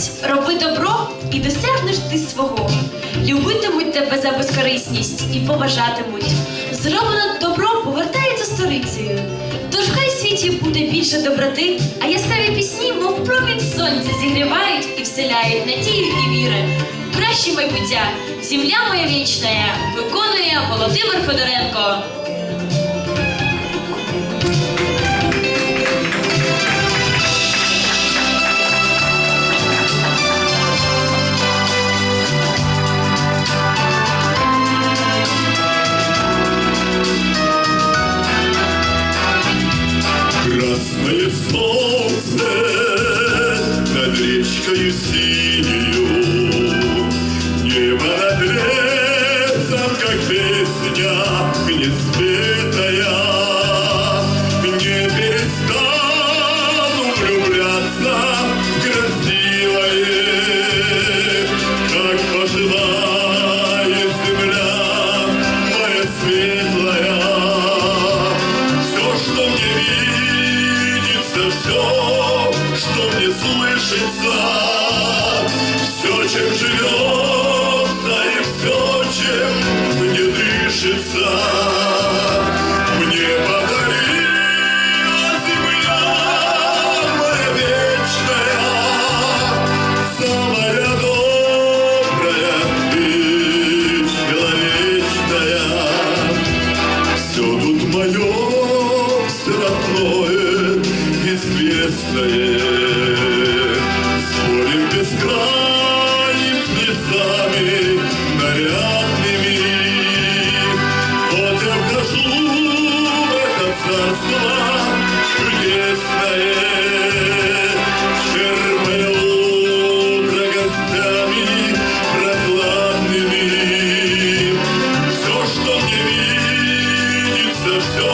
говорять: роби добро і досягнеш ти свого. Любитимуть тебе за безкорисність і поважатимуть. Зроблено добро повертається сторицею. Тож хай в світі буде більше доброти, а яскраві пісні, мов промінь сонця, зігрівають і вселяють надію і віри. Краще майбуття, земля моя вічна, виконує Володимир Федоренко. Красное солнце над речкою синею, Небо над лесом, как песня неспетая. Все, что мне слышится, все, чем живется и все, чем мне дышится, известное. Спорим бескрайним с лесами нарядными. Вот я вхожу в это царство чудесное. Черпая утро гостями прохладными. Все, что мне видится, все,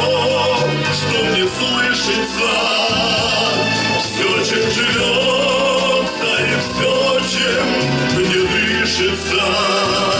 что мне слышится, should fly.